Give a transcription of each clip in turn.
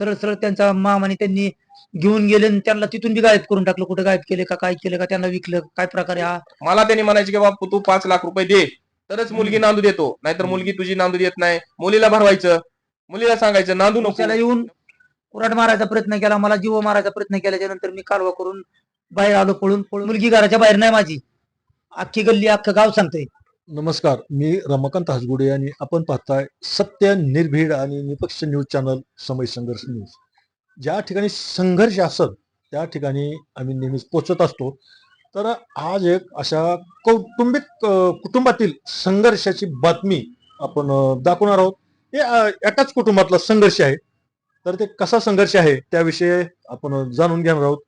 सरळ सरळ त्यांचा मामाने त्यांनी घेऊन गेले आणि त्यांना तिथून बी गायब करून टाकलं. कुठे गायब केले का काय केलं का त्यांना विकलं. काय प्रकारे हा? मला त्यांनी म्हणायचे की बाबा तू पाच लाख रुपये दे. तरच मुलगी नांदू देतो. नाहीतर मुलगी तुझी नांदू देत नाही. मुलीला भरवायचं. मुलीला सांगायचं नांदू नको. त्याला येऊन कुराड मारायचा प्रयत्न केला. मला जीव मारायचा प्रयत्न केल्याच्यानंतर मी कालवा करून बाहेर आलो पळून पळून. मुलगी घराच्या बाहेर नाही माझी. अख्खी गल्ली अख्खं गाव सांगतंय. नमस्कार मी रमाकांत हसगुडे आणि आपण पाहताय सत्य निर्भीड आणि निपक्ष न्यूज चॅनल समय संघर्ष न्यूज. ज्या ठिकाणी संघर्ष असत त्या ठिकाणी आम्ही नेहमीच पोचत असतो. तर आज एक अशा कौटुंबिक कुटुंबातील संघर्षाची बातमी आपण दाखवणार आहोत. हे एकाच कुटुंबातला संघर्ष आहे. तर ते कसा संघर्ष आहे त्याविषयी आपण जाणून घेणार आहोत.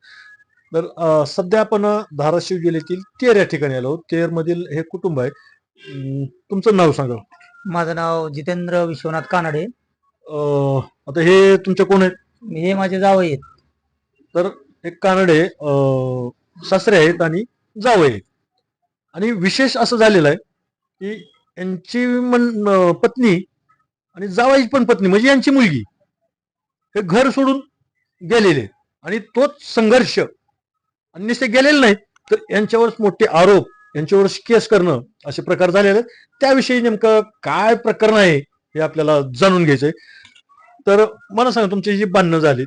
तर सध्या आपण धाराशिव जिल्ह्यातील तेर या ठिकाणी आलो तेर मधील हे कुटुंब आहे अं, तुमचं नाव सांगा. माझं नाव जितेंद्र विश्वनाथ कानडे. अं, आता हे तुमचे कोण आहेत? हे माझे जावई आहेत. तर हे कानडे अं, सासरे आहेत आणि जावई आहेत. आणि विशेष असं झालेलं आहे की यांची मन अं, पत्नी आणि जावाईची पण पत्नी म्हणजे यांची मुलगी हे घर सोडून गेलेले. आहेत. आणि तोच संघर्ष आणि नुसते गेलेले नाही तर यांच्यावरच मोठे आरोप यांच्यावर केस करणं असे प्रकार झालेले आहेत. त्याविषयी नेमकं काय प्रकरण आहे हे आपल्याला जाणून घ्यायचंय. तर मला सांगा तुमची जी भांडणं झाली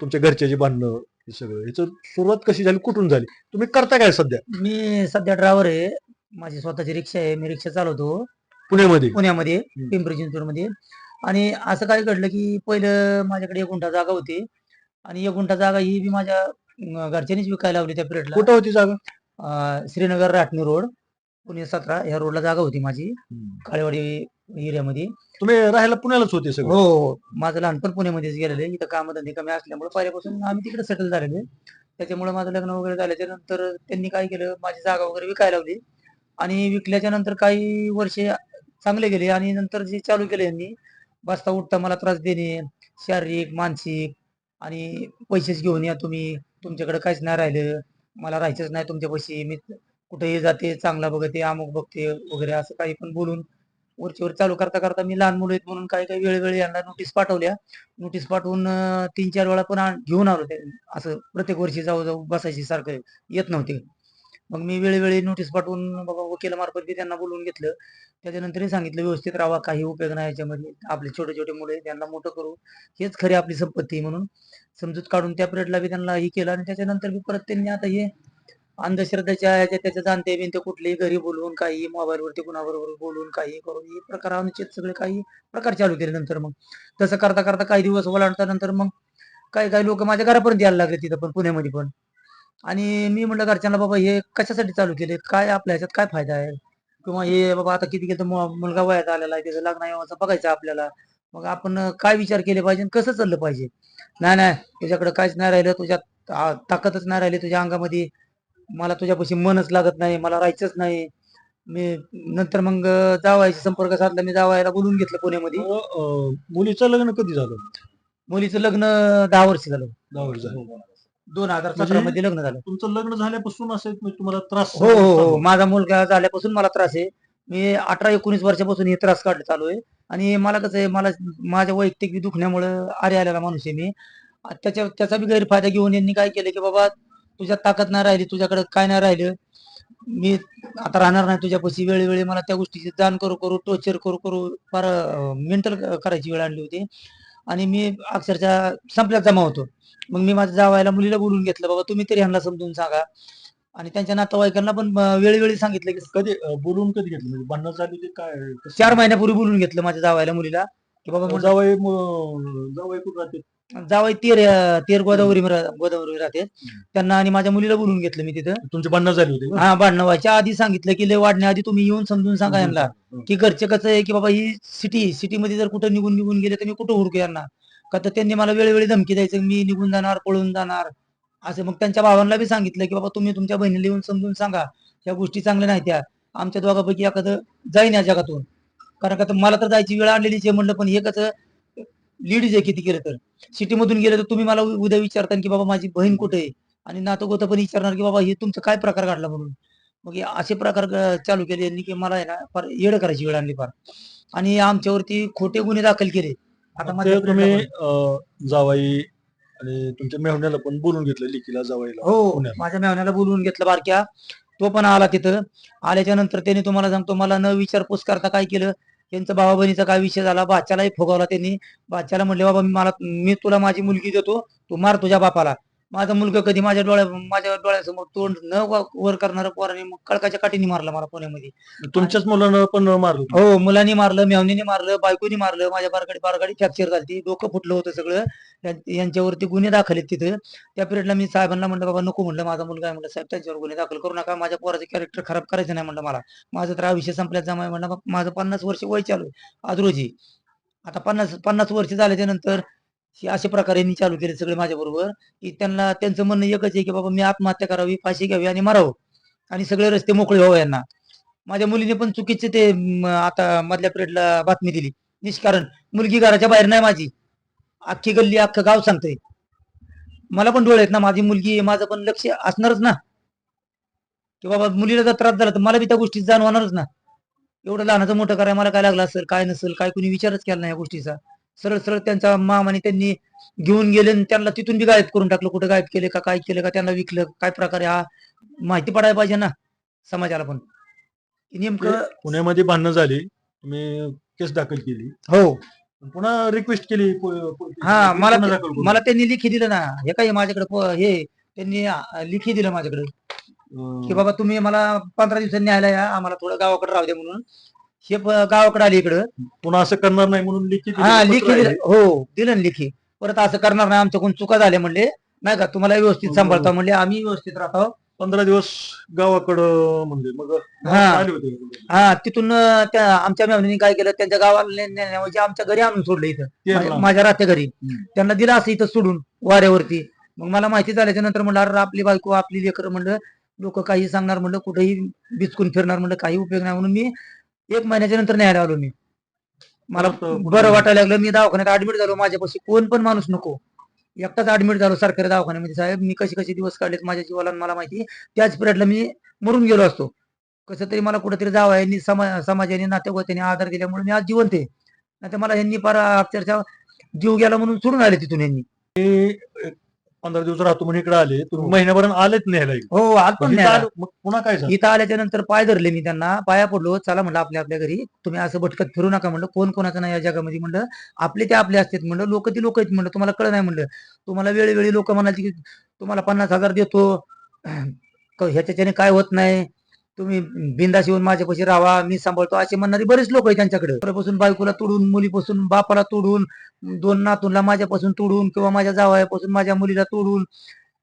तुमच्या घरचे जे भांडणं हे सगळं याचं सुरुवात कशी झाली कुठून झाली? तुम्ही करता काय सध्या? मी सध्या ड्रायव्हर आहे. माझी स्वतःची रिक्षा आहे. मी रिक्षा चालवतो. पुण्यामध्ये? पुण्यामध्ये. पिंपरी चिंचवडमध्ये. आणि असं काय घडलं की पहिलं माझ्याकडे एक गुंठा जागा होती. आणि एक गुंठा जागा ही बी माझ्या घरच्यांनीच विकायला लावली त्या पिरियडला कुठं होती जागा? श्रीनगर राटणी रोड पुणे सतरा ह्या रोडला जागा होती माझी काळेवाडी एरियामध्ये. तुम्ही राहायला पुण्यालाच होते हो सगळं? हो माझं लहानपण पुण्यामध्येच गेलेलं आहे. इथं कामधंदे कमी असल्यामुळे पहिल्यापासून आम्ही तिकडे सेटल झालेले त्याच्यामुळे माझं लग्न वगैरे झाल्याच्यानंतर त्यांनी काय केलं माझी जागा वगैरे विकायला लावली. आणि विकल्याच्या नंतर काही वर्षे चांगले गेले आणि नंतर जे चालू केले यांनी बसता उठता मला त्रास देणे शारीरिक मानसिक आणि पैसेच घेऊन या तुम्ही तुमच्याकडे काहीच नाही राहिलं. मला राहायचंच नाही तुमच्यापाशी मी कुठेही जाते चांगला बघते अमुक बघते वगैरे असं काही पण बोलून वरचीवर चालू करता करता मी लहान मुलं आहेत म्हणून काही काही वेळोवेळी यांना नोटीस पाठवल्या. नोटीस पाठवून तीन चार वेळा पण घेऊन आलो ते असं प्रत्येक वर्षी जाऊ जाऊ बसायची सारखं येत नव्हते. मग मी वेळोवेळी नोटीस पाठवून बाबा वकिलामार्फत बी त्यांना बोलवून घेतलं. त्याच्यानंतरही सांगितलं व्यवस्थित राहा काही उपयोग नाही याच्यामध्ये. आपले छोटे छोटे मुलं आहेत त्यांना मोठं करू. हेच खरी आपली संपत्ती म्हणून. समजूत काढून त्या पिरियडला बी त्यांना हे केलं आणि त्याच्यानंतर बी परत त्यांनी आता हे अंधश्रद्धेच्या ह्याच्या त्याच्या जाणते बिनते कुठलेही घरी बोलवून काही मोबाईलवरती कुणाबरोबर बोलून काही करून हे प्रकार अनुचित सगळे काही प्रकार चालू केले नंतर मग. तसं करता करता काही दिवस ओलांडता नंतर मग काही काही लोक माझ्या घरापर्यंत यायला लागले तिथं पण पुण्यामध्ये पण. आणि मी म्हटलं घरच्यांना बाबा हे कशासाठी चालू केले काय आपल्या ह्याच्यात काय फायदा आहे? किंवा हे बाबा आता किती गेलं मुलगा वयात आलेला आहे त्याचं लग्न येवाचं बघायचं आपल्याला. मग आपण काय विचार केले पाहिजे कसं चाललं पाहिजे? नाही नाही तुझ्याकडे काहीच नाही राहिलं तुझ्यात आ- ताकदच नाही राहिली तुझ्या अंगामध्ये. मला तुझ्यापाशी मनच लागत नाही मला राहायचंच नाही. मी नंतर मग जावायचा संपर्क साधला मी जावायला बोलून घेतलं पुण्यामध्ये. मुलीचं लग्न कधी झालं? मुलीचं लग्न दहा वर्ष झालं. दहा वर्ष झालं. दोन हजार म्हणजे- सतरा मध्ये लग्न झालं. तुमचं लग्न झाल्यापासून असं म्हणजे तुम्हाला त्रास हो हो हो. माझा मुलगा झाल्यापासून मला त्रास आहे. मी अठरा एकोणीस वर्षापासून हे त्रास काढ चालू आहे. आणि मला कसं आहे मला माझ्या वैयक्तिक दुखण्यामुळं आरे आलेला माणूस आहे मी. त्याच्या त्याचा बी गैरफायदा घेऊन यांनी काय केलं की बाबा तुझ्या ताकद नाही राहिली तुझ्याकडे काय नाही राहिलं. मी आता राहणार नाही तुझ्यापाशी वेळोवेळी मला त्या गोष्टीची जाण करू करू टोचर करू करू फार मेंटल करायची वेळ आणली होती. आणि मी अक्षरशः संपल्यात जमा होतो. मग मी माझ्या जावायला मुलीला बोलून घेतलं बाबा तुम्ही तरी ह्यांना समजून सांगा. आणि त्यांच्या नातेवाईकांना पण वेळोवेळी सांगितलं की कधी बोलून कधी घेतलं? म्हणजे भांडणं झाली होती काय? कसं? चार महिन्यापूर्वी बोलून घेतलं माझ्या जावायला मुलीला की बाबा जावई म- जावई कुठं राहते? जावई तेर तेर गोदावरी गोदावरी राहते. त्यांना आणि माझ्या मुलीला बोलून घेतलं मी तिथं. तुमची भांडणं झाली होती का? हा भांडणं व्हायच्या आधी सांगितलं की लय वाढण्याआधी तुम्ही येऊन समजून सांगा यांना. की घरचे कसं आहे की बाबा ही सिटी सिटीमध्ये जर कुठं निघून निघून गेले तर मी कुठं हुडकू यांना? का तर त्यांनी मला वेळोवेळी धमकी द्यायचं मी निघून जाणार पळून जाणार. असं मग त्यांच्या भावांना बी सांगितलं की बाबा तुम्ही तुमच्या बहिणीला येऊन समजून सांगा ह्या गोष्टी चांगल्या नाही त्या. आमच्या दोघांपैकी एखादं जाईन या जगातून. कारण का मला तर जायची वेळ आणलेलीच आहे म्हणलं पण हे कसं लेडीज आहे किती केलं तर. सिटीमधून गेलं तर तुम्ही मला उद्या विचारता की बाबा माझी बहीण कुठे आहे? आणि नातं गोतं पण विचारणार की बाबा हे तुमचं काय प्रकार घडला म्हणून. मग हे असे प्रकार चालू केले यांनी की मला आहे ना फार येडं करायची वेळ आणली फार. आणि आमच्यावरती खोटे गुन्हे दाखल केले. आता माझ्या तुम्ही जावाई आणि तुमच्या मेहण्याला पण बोलून घेतलं लिखीला जावाईला पण- हो पुण्याला. माझ्या मेहण्याला बोलवून घेतलं बारक्या. तो पण आला तिथं. आल्याच्यानंतर त्याने तुम्हाला सांगतो मला न विचारपूस करता काय केलं? त्यांचं भावा बहिणीचा काय विषय झाला? बाच्यालाही फुगवला त्यांनी. बाच्याला म्हणले बाबा मी मला मी तुला माझी मुलगी देतो. तू मार तुझ्या बापाला. माझा मुलगा कधी माझ्या डोळ्या माझ्या डोळ्यासमोर तोंड न वा- वर करणारा पोराने मग कळकाच्या काठीने मारला मला पुण्यामध्ये तुमच्याच मुलांना पण मारलं. हो मुलांनी मारलं मेवणीने मारलं बायकोनी मारलं माझ्या बारगाडी बारगाडी फ्रॅक्चर झाली डोकं फुटलं होतं सगळं. यां- यांच्यावरती गुन्हे दाखल आहेत तिथं. त्या पिरियडला मी साहेबांना म्हणलं बाबा नको म्हणलं माझा मुलगा आहे. म्हणलं साहेब त्यांच्यावर गुन्हे दाखल करू नका. माझ्या पोराचं कॅरेक्टर खराब करायचं नाही म्हणलं मला. माझं तर विषय संपल्यात जमाय म्हणलं मग माझं पन्नास वर्ष वय चालू आहे आज रोजी. आता पन्नास पन्नास वर्ष झाल्याच्यानंतर अशा प्रकारे यांनी चालू केले सगळे माझ्या बरोबर की त्यांना त्यांचं म्हणणं एकच आहे की बाबा मी आत्महत्या करावी फाशी घ्यावी आणि मारावं. आणि सगळे रस्ते मोकळे व्हावं यांना. माझ्या मुलीने पण चुकीचे ते आता मधल्या पिरियडला बातमी दिली. निष्कारण. मुलगी घराच्या बाहेर नाही माझी. अख्खी गल्ली अख्खं गाव सांगतंय. मला पण डोळे आहेत ना माझी मुलगी माझं पण लक्ष असणारच ना. की बाबा मुलीला जर त्रास झाला तर मला बी त्या गोष्टी जाणवणारच ना. एवढं लहानाचं मोठं करायला मला काय लागलं असेल काय नसेल काय कुणी विचारच केला नाही या गोष्टीचा. सरळ सरळ त्यांचा मामाने त्यांनी घेऊन गेले आणि त्यांना तिथून बी गायब करून टाकलं. कुठं गायब केले का काय केलं का त्यांना विकलं काय प्रकारे हा? माहिती पडायला पाहिजे ना समाजाला पण. नेमकं पुण्यामध्ये भांडणं झाली. तुम्ही केस दाखल केली. हो. पुन्हा रिक्वेस्ट केली हा मला. मला त्यांनी लिखी दिलं ना. हे काय माझ्याकडे हे त्यांनी लिखी दिलं माझ्याकडे. की बाबा तुम्ही मला पंधरा दिवसांनी न्यायला या. आम्हाला थोडं गावाकडे राहू द्या म्हणून. हे गावाकडे आले इकडं. पुन्हा असं करणार नाही म्हणून लिखित हा लिखी हो दिलं ना लिखी. परत असं करणार नाही आमच्याकडून चुका झाल्या म्हणले. नाही का तुम्हाला व्यवस्थित सांभाळता म्हणले. आम्ही व्यवस्थित राहतो. पंधरा दिवस गावाकडं म्हणजे मग हा. आले होते हा तिथून त्या आमच्या मेहनीने काय केलं त्यांच्या गावाला नेण्याऐवजी आमच्या घरी आणून सोडलं इथं. माझ्या- राहत्या घरी. त्यांना दिलं असं इथं सोडून वाऱ्यावरती. मग मला माहिती झाल्याच्यानंतर म्हणलं अरे आपली बायको आपली लेकर म्हणलं लोक काही सांगणार म्हणलं कुठेही बिचकून फिरणार म्हणलं काही उपयोग नाही म्हणून मी एक महिन्याच्या नंतर न्यायला आलो मी. मला बरं वाटायला लागलं मी दवाखान्यात ऍडमिट झालो. माझ्यापाशी कोण पण माणूस नको. एकटाच ऍडमिट झालो सरकारी दवाखान्यामध्ये. साहेब मी कसे कसे दिवस काढलेत माझ्या जीवाला मला माहिती त्याच पिरियडला मी मरून गेलो असतो. कसं तरी मला कुठेतरी जावं यांनी समा समाजाने नातेवाईकांनी आधार दिल्यामुळे मी आज जिवंत आहे. नाही मला यांनी फार अक्षरशः जीव गेला म्हणून सोडून आले तिथून यांनी. पंधरा दिवस राहतो म्हणून इकडे आले. तुम्ही महिन्यापर्यंत आलेच न्यायला इकडे. हो आज पण इथं न्यायला. आलो- मग पुन्हा काय झालं? इथं आल्याच्यानंतर पाय धरले मी त्यांना. पाया पडलो. चला म्हणलं आपल्या आपल्या घरी. तुम्ही असं भटकत फिरू नका म्हणलं. कोण कोणाचं नाही या जगामध्ये म्हणलं. आपले ते आपले असतात म्हणलं. लोक ती लोक आहेत म्हणलं. तुम्हाला कळ नाही म्हणलं. तुम्हाला वेळोवेळी लोक म्हणाले की तुम्हाला पन्नास हजार देतो. क- ह्याच्याच्याने काय होत नाही. तुम्ही बिंदास येऊन माझ्यापाशी राहा मी सांभाळतो. असे म्हणणारी बरेच लोक आहेत त्यांच्याकडे. पासून बायकोला तोडून मुलीपासून बापाला तोडून दोन नातूनला माझ्यापासून तोडून किंवा माझ्या जावयापासून माझ्या मुलीला तोडून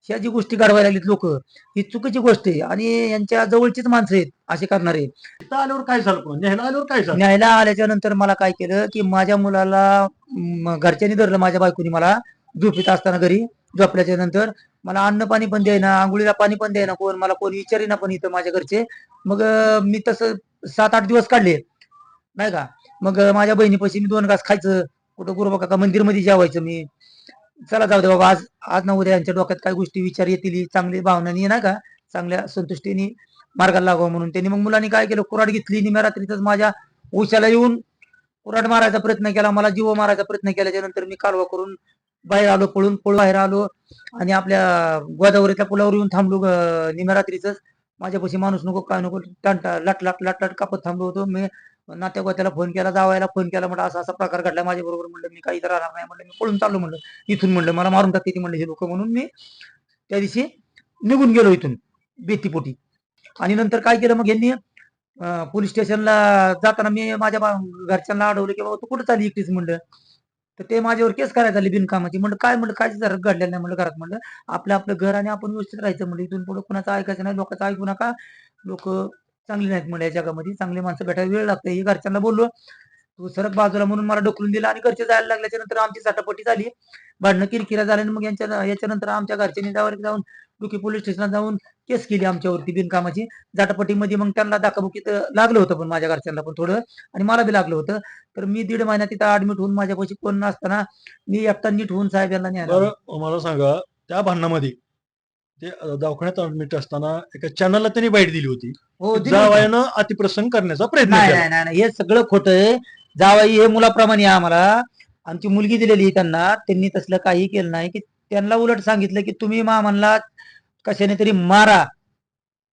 ह्या जी गोष्टी घडवायला लागलीत लोक ही चुकीची गोष्ट आहे. आणि यांच्या जवळचीच माणसं आहेत असे करणारे. इथं आल्यावर काय झालं न्यायला आल्यावर काय झालं? न्यायला आल्याच्यानंतर मला काय केलं की माझ्या मुलाला म, घरच्यांनी धरलं माझ्या बायकोनी मला झोपीत असताना घरी झोपल्याच्या नंतर मला अन्न पाणी पण द्यायना आंघोळीला पाणी पण द्यायना कोण मला कोण विचारेना पण इथं माझ्या घरचे. मग मी तसं सात आठ दिवस काढले. नाही का? मग माझ्या बहिणीपाशी मी दोन घास खायचं. कुठं गुरुबा काका मंदिरमध्ये जेवायचं मी. चला जाऊ दे बाबा आज आज ना उद्या यांच्या डोक्यात काही गोष्टी विचार येतील चांगली भावनानी ना का? चांगल्या संतुष्टीने मार्गाला लागावं म्हणून. त्यांनी मग मुलांनी काय केलं? कुराड घेतली. निम्या रात्रीतच माझ्या उशाला येऊन कुराड मारायचा प्रयत्न केला. मला जीव मारायचा प्रयत्न केल्याच्यानंतर मी कालवा करून बाहेर आलो पळून पळून बाहेर आलो आणि आपल्या गोदावरीच्या पुलावर येऊन थांबलो अं, निम्या रात्रीच माझ्यापाशी माणूस नको काय नको टांटा लाट लाट लाट लाट कापत थांबलो होतो. मी नात्यागोत्याला फोन केला जावायला फोन केला म्हटलं असा असा प्रकार घडला माझ्या बरोबर म्हणलं मी काही राहणार नाही म्हणलं मी पळून चाललो म्हणलं इथून म्हणलं मला मारून टाकते ती म्हणलं हे लोक म्हणून मी त्या दिवशी निघून गेलो इथून बेतीपोटी. आणि नंतर काय केलं मग यांनी पोलीस स्टेशनला जाताना मी माझ्या घरच्यांना अडवलं की बाबा तू कुठं चालली एकटीच म्हणलं तर ते माझ्यावर केस करायला आले बिनकामाची. म्हणलं काय म्हणलं काय जर घडलेलं नाही म्हणलं घरात म्हणलं. आपलं आपलं घर आणि आपण व्यवस्थित राहायचं म्हणलं. इथून पुढे कुणाचं ऐकायचं नाही लोकांचं ऐकू नका. लोक चांगली नाहीत म्हणलं या जगामध्ये चांगली माणसं भेटायला वेळ लागते. हे घरच्यांना बोललो तू सरक बाजूला म्हणून मला ढकलून दिला आणि घरचे जायला लागल्याच्या नंतर आमची चाटापटी झाली. भांडणं किरकिरा झाली आणि मग यांच्या याच्यानंतर आमच्या घरच्यांनी जावर जाऊन डुकी पोलीस स्टेशनला जाऊन केस केली आमच्यावरती बिनकामाची. जाटापटीमध्ये मग त्यांना दाखाबुकीत लागलं होतं पण माझ्या घरच्यांना पण थोडं. आणि मला बी लागलं होतं. तर मी दीड महिन्यात तिथं ऍडमिट होऊन माझ्यापाशी कोण नसताना मी एकटा नीट होऊन साहेब यांना न्यायला. बरं मला सांगा त्या भांडणामध्ये ते दवाखान्यात ऍडमिट असताना एका चॅनलला त्यांनी बाईट दिली होती. हो दिलं होतं. जावयानं अतिप्रसंग करण्याचा प्रयत्न नाही केला. नाही नाही नाही, हे सगळं खोटं आहे. जावाई हे मुलाप्रमाणे आहे आम्हाला. आमची मुलगी दिलेली त्यांना. त्यांनी तसलं काही केलं नाही. की त्यांना उलट सांगितलं की तुम्ही मामांना कशाने तरी मारा.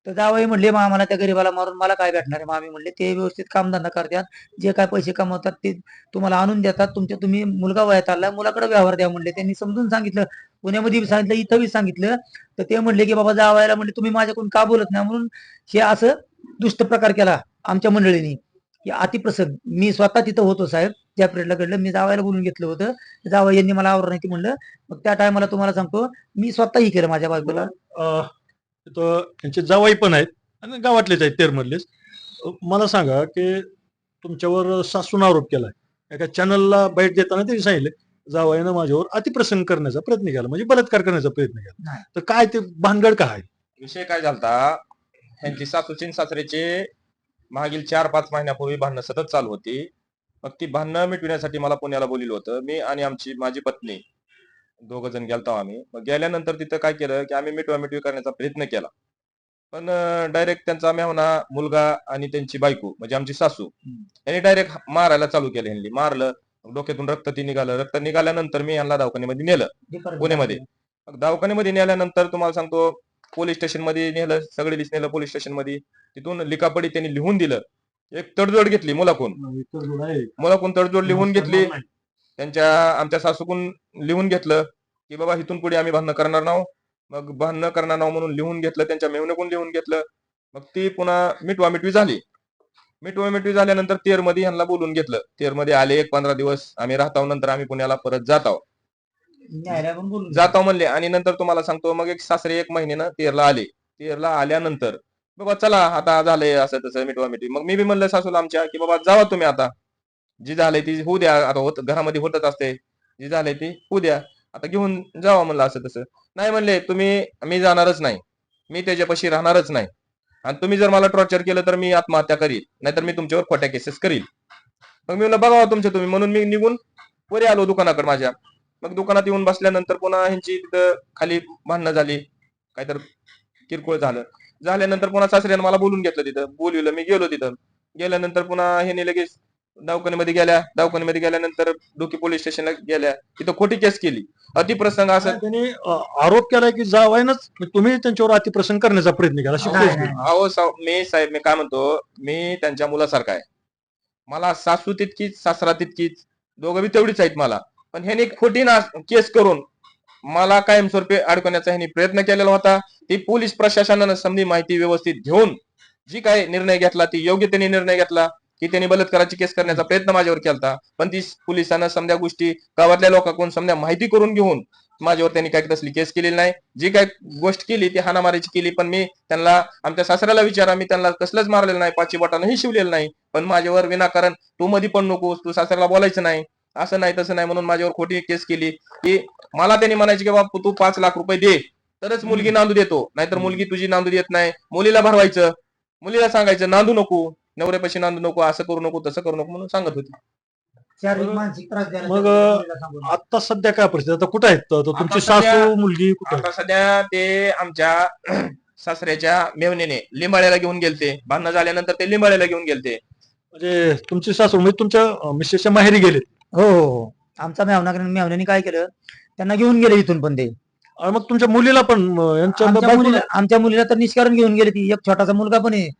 तर जावई म्हणले मामाला त्या गरीबाला मारून मला काय भेटणार आहे? मामी म्हणले ते व्यवस्थित कामधंदा करतात जे काय पैसे कमवतात ते तुम्हाला आणून देतात. तुमच्या तुम्ही मुलगा वयात आला मुलाकडे व्यवहार द्या म्हणले. त्यांनी समजून सांगितलं पुण्यामध्ये सांगितलं इथं बी सांगितलं. तर ते म्हणले की बाबा जावायला म्हणले तुम्ही माझ्याकडून का बोलत नाही? म्हणून हे असं दुष्ट प्रकार केला आमच्या मंडळींनी. की अतिप्रसंग. मी स्वतः तिथं होतो साहेब. ज्या पिरियडला घडलं मी जावायला बोलून घेतलं होतं. जावं यांनी मला आवड नाही म्हणलं. मग त्या टायमाला तुम्हाला सांगतो मी स्वतःही केलं माझ्या बायकोला. अं, तिथं त्यांचे जावाई पण आहेत आणि गावातलेच आहेत तेरमधलेच. अं, मला सांगा की तुमच्यावर सासून आरोप केलाय. एका चॅनलला बाईट देताना त्यांनी सांगितलं जावाईनं माझ्यावर अतिप्रसंग करण्याचा प्रयत्न केला म्हणजे बलात्कार करण्याचा प्रयत्न केला. नाही. तर काय ते भानगड काय विषय काय झालता ह्यांची सासूची आणि सासऱ्याचे मागील चार पाच महिन्यापूर्वी भांडणं सतत चालू होती. मग ती भांडणं मिटविण्यासाठी मला पुण्याला बोलिलं होतं. मी आणि आमची माझी पत्नी दोघ जण गेलतो आम्ही. मग गेल्यानंतर तिथं काय केलं की आम्ही मिटवा मिटवी करण्याचा प्रयत्न केला. पण डायरेक्ट त्यांचा मेहना मुलगा आणि त्यांची बायको म्हणजे आमची सासू यांनी डायरेक्ट मारायला चालू केलं यांनी. मारलं डोक्यातून रक्त ती निघालं. रक्त निघाल्यानंतर मी यांना दवाखान्यामध्ये नेलं. पुण्यामध्ये. मग दवाखान्यामध्ये नेल्यानंतर तुम्हाला सांगतो पोलीस स्टेशनमध्ये नेलं सगळे नेलं पोलीस स्टेशनमध्ये तिथून लिकापडी त्यांनी लिहून दिलं. एक तडजोड घेतली मुलाकून मुलाकून तडजोड लिहून घेतली. त्यांच्या आमच्या सासूकून लिहून घेतलं की बाबा इथून पुढे आम्ही भांडणं करणार नाहो. मग भांडणं करणार नाहो म्हणून लिहून घेतलं त्यांच्या मेहनकून लिहून घेतलं. मग ती पुन्हा मिटवा मिटवी झाली. मिटवा मिटवी झाल्यानंतर तेरमध्ये ह्यांना बोलून घेतलं. तेरमध्ये आले एक पंधरा दिवस आम्ही राहतो नंतर आम्ही पुण्याला परत जात आहोत जातो म्हणले. आणि नंतर तुम्हाला सांगतो मग एक सासरे एक महिन्यानं तेरला आले. तेरला आल्यानंतर बाबा चला आता झालंय असं तसं मिटवा मिटवी मग मी बी म्हणलं सासूला आमच्या की बाबा जावा तुम्ही आता. जी झालंय ती होऊ द्या आता होत घरामध्ये होतच असते. जी झाले ती होऊ द्या. आता घेऊन जावा म्हणलं असं तसं. नाही म्हणले तुम्ही मी जाणारच नाही. मी त्याच्यापाशी राहणारच नाही. आणि तुम्ही जर मला टॉर्चर केलं तर मी आत्महत्या करील. नाहीतर मी तुमच्यावर खोट्या केसेस करील. मग मी म्हणलं बघावा हो तुमच्या तुम्ही. म्हणून मी निघून वरी आलो दुकानाकडे माझ्या. मग दुकानात येऊन बसल्यानंतर पुन्हा ह्यांची तिथं खाली भांडणं झाली. काहीतर किरकोळ झालं. झाल्यानंतर पुन्हा सासऱ्यानं मला बोलून घेतलं तिथं. बोलवलं. मी गेलो तिथं. गेल्यानंतर पुन्हा ह्याने लगेच दवाखान्यामध्ये गेल्या. दवाखान्यामध्ये गेल्यानंतर डोकी पोलीस स्टेशनला गेल्या. तिथं खोटी केस केली. अतिप्रसंग असं त्यांनी अं, आरोप केलाय की जावाईनच तुम्ही त्यांच्यावर अतिप्रसंग करण्याचा प्रयत्न केला. अशी नाही, केस नाही. केली. अहो साव- मी साहेब मी काय म्हणतो मी त्यांच्या मुलासारखा आहे. मला सासू तितकीच सासरा तितकीच दोघं बी तेवढीच आहेत मला. पण ह्याने खोटी ना केस करून मला कायमस्वरूपी अडकवण्याचा ह्यांनी प्रयत्न केलेला होता. ती पोलीस प्रशासनानं समधी माहिती व्यवस्थित घेऊन जी काय निर्णय घेतला ती योग्य त्यांनी निर्णय घेतला की त्यांनी बलात्काराची केस करण्याचा प्रयत्न माझ्यावर केला पण ती पोलिसांना समध्या गोष्टी गावातल्या लोकांकडून समध्या माहिती करून घेऊन माझ्यावर त्यांनी काही तसली केस केलेली नाही. जी काय गोष्ट केली ती हाणामारीची केली पण मी त्यांना आमच्या सासऱ्याला विचारा मी त्यांना कसलंच मारलेलं नाही पाचशे बोटानंही शिवलेलं नाही. पण माझ्यावर विनाकारण तू मध्ये पण नकोस तू सासऱ्याला बोलायचं नाही. असं नाही तसं नाही म्हणून माझ्यावर खोटी केस केली की मला त्यांनी म्हणायचे की बाबा तू पाच लाख रुपये दे तरच मुलगी नांदू देतो. नाहीतर मुलगी तुझी नांदू देत नाही. मुलीला भरवायचं. मुलीला सांगायचं नांदू नको. नवऱ्यापाशी नांदू नको असं करू नको तसं करू नको म्हणून सांगत होती. मग. आता सध्या काय परिस्थिती? आता कुठे आहेत? तुमची सासू मुलगी कुठे आता सध्या ते आमच्या सासऱ्याच्या मेवणीने लिंबाळ्याला घेऊन गेलते. भांडणं झाल्यानंतर ते लिंबाळ्याला घेऊन गेलते. म्हणजे तुमची सासू म्हणजे तुमच्या मिसेसच्या माहेरी गेलेत. हो हो हो. आमचा मेहना मेहण्याने काय केलं? त्यांना घेऊन गेले इथून पण ते. आणि मग तुमच्या मुलीला पण अं, यांच्या आमच्या मुलीला आमच्या मुलीला तर निष्कारण घेऊन गेले ती. एक छोटासा मुलगा पण आहे.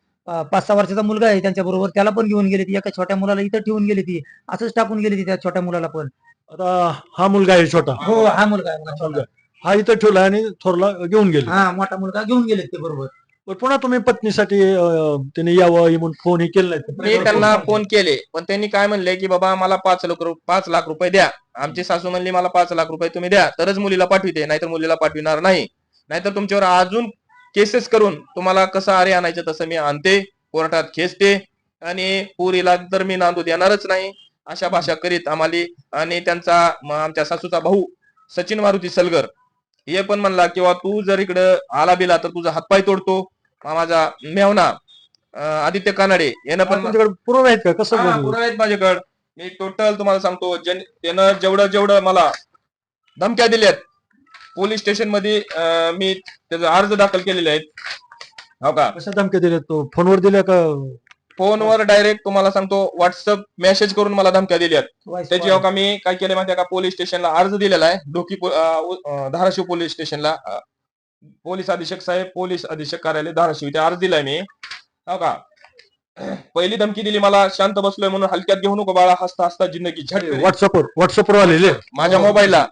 पाच सहा वर्षाचा मुलगा आहे त्यांच्या बरोबर त्याला पण घेऊन गेली ती. एका छोट्या मुलाला इथं ठेवून गेली ती. असंच टाकून गेली ती त्या छोट्या मुलाला पण. आता हा मुलगा आहे छोटा. हो हा मुलगा आहे. हा इथं ठेवला आणि थोरला घेऊन गेले. हा मोठा मुलगा घेऊन गेले ते बरोबर. पुन्हा तुम्ही पत्नीसाठी अं, त्याने यावं हे म्हणून फोन हे केलं मी त्यांना फोन केले पण त्यांनी काय म्हणले की बाबा मला पाच लाख पाच लाख रुपये द्या. आमची सासू म्हणली मला पाच लाख रुपये तुम्ही द्या. तरच मुलीला पाठविते नाहीतर मुलीला पाठविणार नाही. नाहीतर तुमच्यावर अजून केसेस करून तुम्हाला कसं आरे आणायचं तसं मी आणते कोर्टात खेचते आणि पुरीला तर मी नांदू देणारच नाही. अशा भाषा करीत आम्हाला आणि त्यांचा म- आमच्या सासूचा भाऊ सचिन मारुती सलगर हे पण म्हणला किंवा तू जर इकडं आला बिला तर तुझा हातपाय तोडतो. माझा मेवना आदित्य कानडे यानं पण तुमच्याकडे पुरावे आहेत का? कसं हा? पुरावे आहेत माझ्याकडे. मी टोटल तुम्हाला सांगतो ज्याने- त्यानं जेवढं जेवढं मला धमक्या दिल्यात पोलीस स्टेशनमध्ये अं, मी त्याचा अर्ज दाखल केलेले आहेत. हो का? कशा धमक्या दिल्या तो? फोनवर दिल्या का? फोनवर डायरेक्ट तुम्हाला सांगतो व्हॉट्सअप मेसेज करून मला धमक्या दिल्यात. त्याची. का मी काय केलं माहितीये का? पोलीस स्टेशनला अर्ज दिलेला आहे. पो- अं, अं, धाराशिव पोलीस स्टेशनला अं, पोलीस अधीक्षक साहेब पोलीस अधीक्षक कार्यालय धाराशिव इथे अर्ज दिलाय मी. हो का? पहिली धमकी दिली मला शांत बसलोय म्हणून हलक्यात घेऊ नको बाळा हसता हसता जिंदगी झट. व्हॉट्सअपवर व्हॉट्सअपवर आलेले? माझ्या मोबाईलला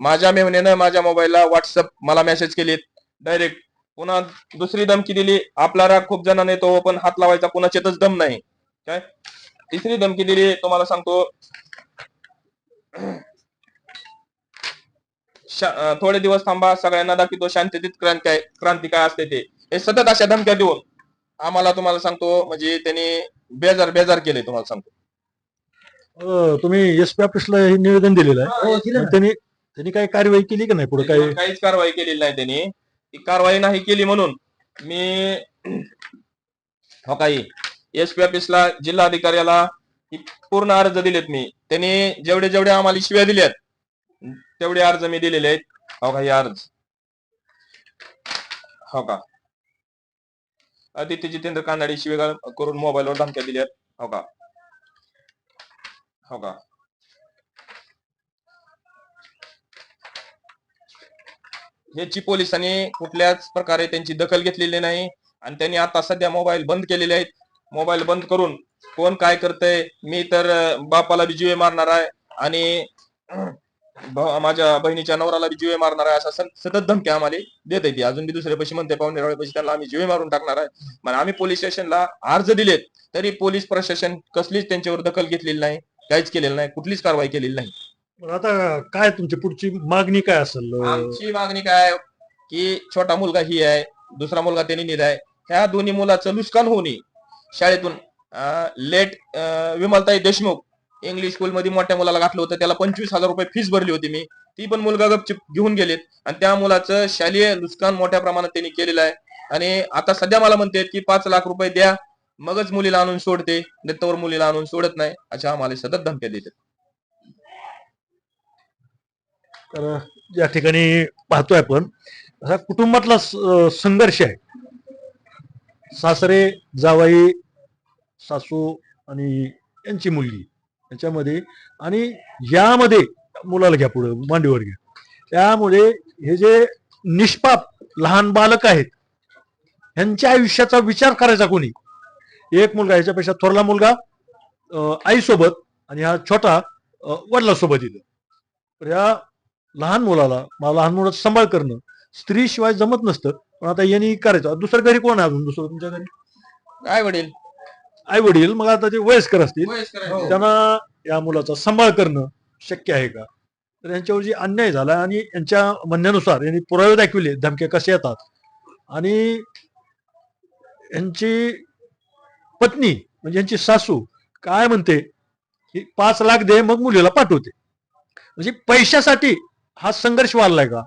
माझ्या मेहनेनं माझ्या मोबाईलला व्हॉट्सअप मला मेसेज केलेत. डायरेक्ट पुन्हा दुसरी धमकी दिली. आपला राग खूप जणांना येतो पण हात लावायचा कुणाच्यातच दम नाही. काय? तिसरी धमकी दिली तुम्हाला सांगतो. थोडे दिवस थांबा सगळ्यांना दाखवतो शांततेत क्रांती काय क्रांती काय असते ते. हे सतत अशा धमक्या देऊन आम्हाला तुम्हाला सांगतो म्हणजे त्यांनी बेजार बेजार केले तुम्हाला सांगतो. तुम्ही एस पी ऑफिसला हे निवेदन दिलेलं आहे. हो. त्यांनी त्यांनी काही कार्यवाही केली का नाही पुढे? काही काहीच कारवाई केलेली नाही त्यांनी. कारवाई नाही केली म्हणून मी हो काही एस पी ऑफिसला जिल्हा अधिकाऱ्याला पूर्ण अर्ज दिलेत मी. त्यांनी जेवढे जेवढे आम्हाला शिव्या दिल्यात तेवढे अर्ज मी दिलेले आहेत. हो काही अर्ज. हो का. आदित्य जितेंद्र कानाडे शिवेगाळ करून मोबाईलवर धमक्या दिल्यात. हो का. हो का. ह्याची पोलिसांनी कुठल्याच प्रकारे त्यांची दखल घेतलेली नाही आणि त्यांनी आता सध्या मोबाईल बंद केलेले आहेत. मोबाईल बंद करून कोण काय करतय मी तर बापाला बी जीवे मारणार आहे आणि माझ्या बहिणीच्या नवराला बी जीवे मारणार आहे असा सतत धमक्या आम्हाला देत आहे ती अजून बी दुसऱ्या पैसे म्हणते पाहुणे पैसे त्यांना आम्ही जीवे मारून टाकणार आहे. मग आम्ही पोलीस स्टेशनला अर्ज दिलेत तरी पोलीस प्रशासन कसलीच त्यांच्यावर दखल घेतलेली नाही काहीच केलेलं नाही कुठलीच कारवाई केलेली नाही. बरं, आता काय तुमची पुढची मागणी काय असेल? आमची मागणी काय आहे की छोटा मुलगा ही आहे दुसरा मुलगा त्यांनी निधाय ह्या दोन्ही मुलाचं नुकसान होणे शाळेतून late Vimaltai Deshmukh English school मध्ये मोठ्या मुलाला घातलं होतं. त्याला पंचवीस हजार रुपये फीस भरली होती मी. ती पण मुलगा गपचिप घेऊन गेलेत. आणि त्या मुलाचं शालेय नुकसान मोठ्या प्रमाणात त्यांनी केलेलं आहे. आणि आता सध्या मला म्हणते की पाच लाख रुपये द्या. मगच मुलीला आणून सोडते. नंतर मुलीला आणून सोडत नाही. अशा आम्हाला सतत धमक्या देतात. तर या ठिकाणी पाहतोय आपण. असा कुटुंबातला संघर्ष आहे. सासरे जावाई सासू आणि यांची मुलगी याच्यामध्ये आणि यामध्ये मुलाला घ्या पुढे मांडीवर घ्या. त्यामुळे हे जे निष्पाप लहान बालक आहेत ह्यांच्या आयुष्याचा विचार करायचा कोणी? एक मुलगा ह्याच्यापेक्षा थोरला मुलगा आईसोबत आणि हा छोटा वडिलासोबत येतो तर ह्या लहान मुलाला मला लहान मुलाचा सांभाळ करणं. स्त्री शिवाय जमत नसतं पण आता यांनी करायचं. दुसरं घरी कोण आहे अजून? दुसरं तुमच्या घरी? काय वडील. आई वडील मग आता ते वयस्कर असतील आहे. त्यांना या मुलाचा सांभाळ करणं शक्य आहे का? तर यांच्यावर जी अन्याय झाला आणि यांच्या म्हणण्यानुसार यांनी पुरावे दाखविले धमके कसे येतात. आणि यांची पत्नी म्हणजे यांची सासू काय म्हणते? की पाच लाख दे मग मुलीला पाठवते. म्हणजे पैशासाठी हा संघर्ष वाढलाय का?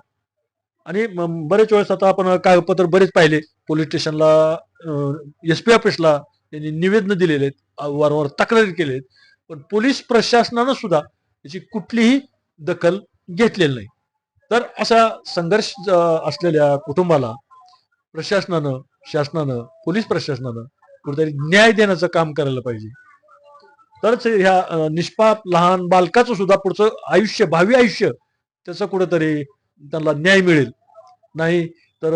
आणि बरेच वेळेस आता आपण कागदपत्र बरेच पाहिले पोलीस स्टेशनला एस पी ऑफिसला त्यांनी निवेदन दिलेले आहेत वारंवार तक्रारी केलेत. पण पोलीस प्रशासनानं सुद्धा याची कुठलीही दखल घेतलेली नाही. तर असा संघर्ष असलेल्या कुटुंबाला प्रशासनानं शासनानं पोलीस प्रशासनानं कुठेतरी न्याय देण्याचं काम करायला पाहिजे. तरच ह्या निष्पाप लहान बालकाचं सुद्धा पुढचं आयुष्य भावी आयुष्य त्याचं कुठेतरी त्यांना न्याय मिळेल. नाही तर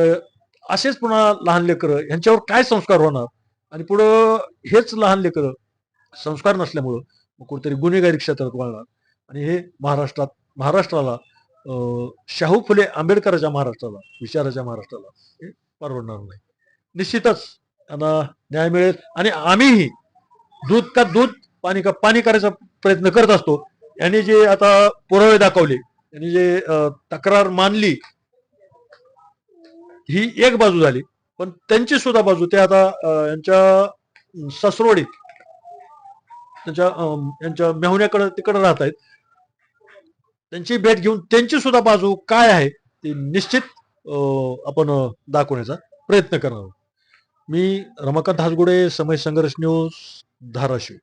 असेच पुन्हा लहान लेकरं ह्यांच्यावर काय संस्कार होणार? आणि पुढं हेच लहान लेकरं संस्कार नसल्यामुळं मग कुठेतरी गुन्हेगारी क्षेत्रात वाढणार. आणि हे महाराष्ट्रात महाराष्ट्राला शाहू फुले आंबेडकराच्या महाराष्ट्राला विचाराच्या महाराष्ट्राला हे परवडणार नाही. निश्चितच त्यांना न्याय मिळेल आणि आम्हीही दूध का दूध पाणी का पाणी करायचा प्रयत्न करत असतो. यांनी जे आता पुरावे दाखवले यांनी जे तक्रार मानली ही एक बाजू झाली. पण त्यांची सुद्धा बाजू ते आता यांच्या ससरोडीत त्यांच्या यांच्या मेहुण्याकडे तिकडे राहत आहेत. त्यांची भेट घेऊन त्यांची सुद्धा बाजू काय आहे ती निश्चित आपण दाखवण्याचा प्रयत्न करणार आहोत. मी रमाकांत हासगुडे समय संघर्ष न्यूज धाराशिव.